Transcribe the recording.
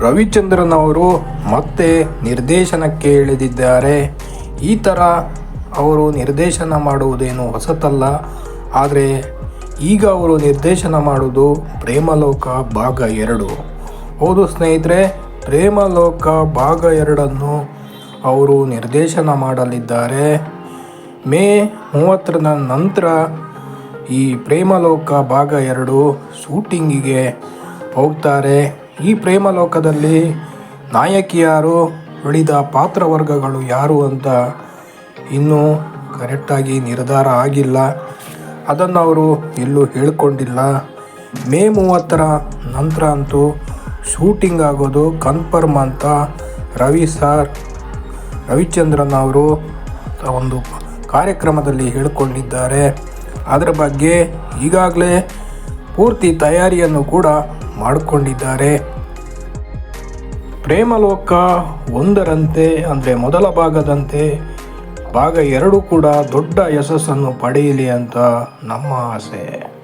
ರವಿಚಂದ್ರನ್ ಅವರು ಮತ್ತೆ ನಿರ್ದೇಶನಕ್ಕೆ ಇಳಿದಿದ್ದಾರೆ. ಈ ಥರ ಅವರು ನಿರ್ದೇಶನ ಮಾಡುವುದೇನು ಹೊಸತಲ್ಲ. ಆದರೆ ಈಗ ಅವರು ನಿರ್ದೇಶನ ಮಾಡುವುದು ಪ್ರೇಮಲೋಕ ಭಾಗ ಎರಡು. ಹೌದು ಸ್ನೇಹಿತರೆ, ಪ್ರೇಮಲೋಕ ಭಾಗ ಎರಡನ್ನು ಅವರು ನಿರ್ದೇಶನ ಮಾಡಲಿದ್ದಾರೆ. ಮೇ ಮೂವತ್ತರ ನಂತರ ಈ ಪ್ರೇಮಲೋಕ ಭಾಗ ಎರಡು ಶೂಟಿಂಗಿಗೆ ಹೋಗ್ತಾರೆ. ಈ ಪ್ರೇಮಲೋಕದಲ್ಲಿ ನಾಯಕಿಯಾರು ಉಳಿದ ಪಾತ್ರವರ್ಗಗಳು ಯಾರು ಅಂತ ಇನ್ನೂ ಕರೆಕ್ಟಾಗಿ ನಿರ್ಧಾರ ಆಗಿಲ್ಲ. ಅದನ್ನು ಅವರು ಎಲ್ಲೂ ಹೇಳಿಕೊಂಡಿಲ್ಲ. ಮೇ ಮೂವತ್ತರ ನಂತರ ಅಂತೂ ಶೂಟಿಂಗ್ ಆಗೋದು ಕನ್ಫರ್ಮ್ ಅಂತ ರವಿ ಸರ್, ರವಿಚಂದ್ರನ್ ಅವರು ಒಂದು ಕಾರ್ಯಕ್ರಮದಲ್ಲಿ ಹೇಳಿಕೊಂಡಿದ್ದಾರೆ. ಅದರ ಬಗ್ಗೆ ಈಗಾಗಲೇ ಪೂರ್ತಿ ತಯಾರಿಯನ್ನು ಕೂಡ ಮಾಡಿಕೊಂಡಿದ್ದಾರೆ. ಪ್ರೇಮಲೋಕ ಒಂದರಂತೆ, ಅಂದರೆ ಮೊದಲ ಭಾಗದಂತೆ, ಭಾಗ ಎರಡು ಕೂಡ ದೊಡ್ಡ ಯಶಸ್ಸನ್ನು ಪಡೆಯಲಿ ಅಂತ ನಮ್ಮ ಆಸೆ.